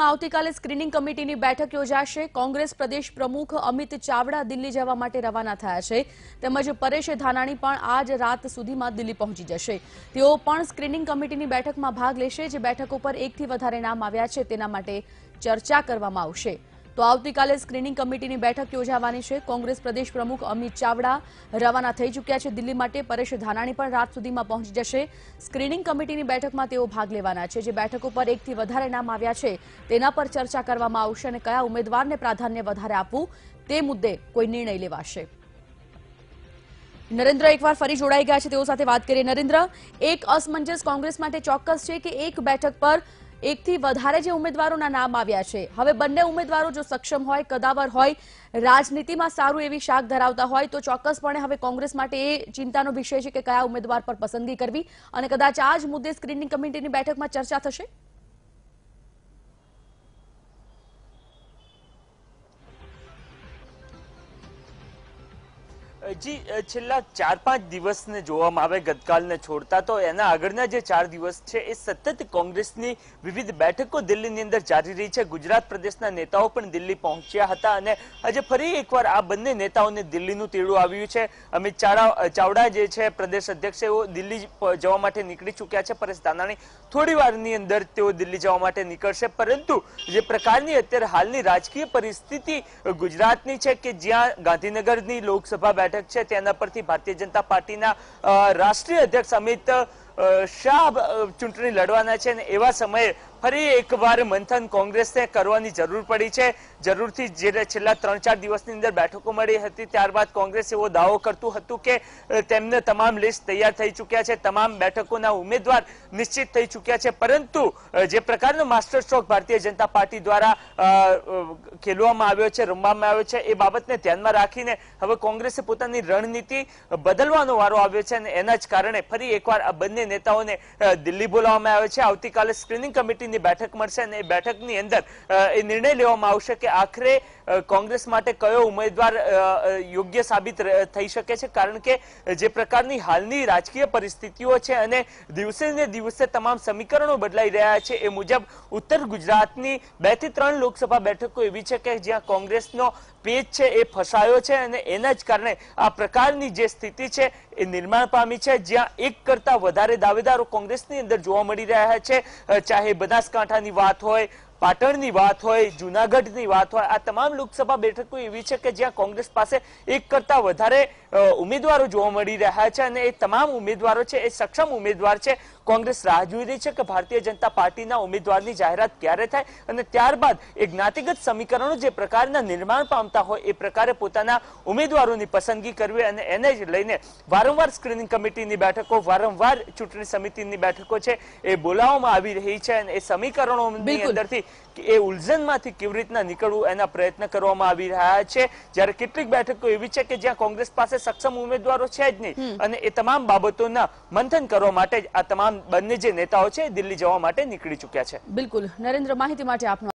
ગુજરાતમાં આવતીકાલે સ્ક્રીનિંગ કમિટીની બેઠક યોજાશે. કોંગ્રેસ પ્રદેશ પ્રમુખ અમિત ચાવડા દિલ્હી જવા માટે રવાના થયા છે. તેમજ પરેશ ધાનાણી પણ આજ રાત સુધીમાં દિલ્હી પહોંચી જશે. તેઓ પણ સ્ક્રીનિંગ કમિટીની બેઠકમાં ભાગ લેશે, જે બેઠક ઉપર એકથી વધારે નામ આવ્યા છે, તેના માટે ચર્ચા કરવામાં આવશે. તો આવતીકાલે સ્ક્રીનિંગ કમિટીની બેઠક યોજાવાની છે. કોંગ્રેસ પ્રદેશ પ્રમુખ અમિત ચાવડા રવાના થઈ ચૂક્યા છે. દિલ્હી માટે પરેશ ધાનાણી પણ રાત સુધીમાં પહોંચી જશે. સ્ક્રીનિંગ કમિટીની બેઠકમાં તેઓ ભાગ લેવાના છે. જે બેઠક ઉપર એકથી વધારે નામ આવ્યા છે, તેના પર ચર્ચા કરવામાં આવશે અને કયા ઉમેદવારને પ્રાધાન્ય વધારે આપવું તે મુદ્દે કોઈ નિર્ણય લેવાશે. નરેન્દ્ર એકવાર ફરી જોડાઈ ગયા છે. તેઓ સાથે વાત કરીએ. નરેન્દ્ર, એક અસમંજસ કોંગ્રેસ માટે ચોક્કસ છે કે એક બેઠક પર એકથી વધારે જે ઉમેદવારોના નામ આવ્યા છે. હવે બંને ઉમેદવારો જો સક્ષમ હોય, કદાવર હોય, રાજનીતિમાં સારું એવી શાક ધરાવતા હોય, તો ચોક્કસપણે હવે કોંગ્રેસ માટે એ ચિંતાનો વિષય છે કે કયા ઉમેદવાર પર પસંદગી કરવી અને કદાચ આ જ મુદ્દે સ્ક્રીનિંગ કમિટીની બેઠકમાં ચર્ચા થશે? જી છેલ્લા ચાર પાંચ દિવસને જોવામાં આવે, ગતકાલને છોડતા, તો એના આગળના જે ચાર દિવસ છે, એ સતત કોંગ્રેસની વિવિધ બેઠકો દિલ્હીની અંદર જારી રહી છે. ગુજરાત પ્રદેશના નેતાઓ પણ દિલ્હી પહોંચ્યા હતા અને આજે ફરી એકવાર આ બંને નેતાઓને દિલ્હીનું તેડું આવ્યું છે. અમિત ચાવડા જે છે, પ્રદેશ અધ્યક્ષ એઓ દિલ્હી જવા માટે નીકળી ચૂક્યા છે. પરેશ દાનાણી થોડી વારની અંદર તેઓ દિલ્હી જવા માટે નીકળશે. પરંતુ જે પ્રકારની અત્યારે હાલની રાજકીય પરિસ્થિતિ ગુજરાતની છે કે જ્યાં ગાંધીનગરની લોકસભા બેઠક છે. તેના પરથી ભારતીય જનતા પાર્ટીના રાષ્ટ્રીય અધ્યક્ષ અમિત શાહ ચૂંટણી લડવાના છે અને એવા સમયે ફરી એકવાર મંથન કોંગ્રેસને કરવાની જરૂર પડી છે. જરૂરથી જે છેલ્લા ત્રણ ચાર દિવસની અંદર બેઠકો મળી હતી, ત્યારબાદ કોંગ્રેસ એવો દાવો કરતું હતું કે તેમને તમામ લિસ્ટ તૈયાર થઈ ચૂક્યા છે, તમામ બેઠકોના ઉમેદવાર નિશ્ચિત થઈ ચૂક્યા છે. પરંતુ જે પ્રકારનો master stroke Bharatiya Janata party દ્વારા ખેલવામાં આવ્યો છે, રમવામાં આવ્યો છે, એ બાબતને ધ્યાનમાં રાખીને હવે કોંગ્રેસે પોતાની રણનીતિ બદલવાનો વારો આવ્યો છે અને એના જ કારણે ફરી એકવાર આ બંને નેતાઓને દિલ્હી બોલાવવામાં આવ્યો છે. આવતીકાલે સ્ક્રીનિંગ કમિટીની બેઠક મળશે અને એ બેઠકની અંદર એ નિર્ણય લેવામાં આવશે કે આખરે કોંગ્રેસ માટે કયો ઉમેદવાર યોગ્ય સાબિત થઈ શકે છે. કારણ કે, જે પ્રકારની હાલની રાજકીય પરિસ્થિતિઓ છે અને દિવસે ને દિવસે તમામ સમીકરણો બદલાઈ રહ્યા છે, એ મુજબ ઉત્તર ગુજરાતની બેથી ત્રણ લોકસભા બેઠકો એવી છે કે જ્યાં કોંગ્રેસનો પેજ છે એ ફસાયો છે અને એના જ કારણે આ પ્રકારની જે સ્થિતિ છે એ નિર્માણ પામી છે. જ્યાં એક કરતા વધારે દાવેદારો કોંગ્રેસની અંદર જોવા મળી રહ્યા છે. ચાહે ચાહે બનાસકાંઠાની વાત હોય પાટણની વાત હોય જુનાગઢની વાત હોય આ તમામ લોકસભા બેઠકો એવી છે કે જ્યાં કોંગ્રેસ પાસે એક કરતા વધારે ઉમેદવારો જોવા મળી રહ્યા છે અને એ તમામ ઉમેદવારો છે એ સક્ષમ ઉમેદવાર છે કોંગ્રેસ રાહ જોઈ રહી છે કે ભારતીય જનતા પાર્ટીના ઉમેદવારની જાહેરાત ક્યારે થાય અને ત્યારબાદ એ જ્ઞાતિગત સમીકરણો જે પ્રકારના નિર્માણ પામતા હોય એ પ્રકારે પોતાના ઉમેદવારોની પસંદગી કરવી અને એને જ લઈને વારંવાર સ્ક્રીનિંગ કમિટીની બેઠકો વારંવાર ચૂંટણી સમિતિની બેઠકો છે એ બોલાવવામાં આવી રહી છે અને એ સમીકરણોની. અંદરથી કે એ ઉલઝનમાંથી કેવી રીતના નીકળવું એના પ્રયત્ન કરવામાં આવી રહ્યા છે. જ્યારે કેટલીક બેઠકો એવી છે કે જ્યાં કોંગ્રેસ પાસે સક્ષમ ઉમેદવારો છે જ નહીં. અને એ તમામ બાબતોના મંથન કરવા માટે જ આ તમામ બંને જે નેતાઓ છે દિલ્હી જવા માટે નીકળી ચૂક્યા છે. બિલકુલ. નરેન્દ્ર માહિતી માટે આપનો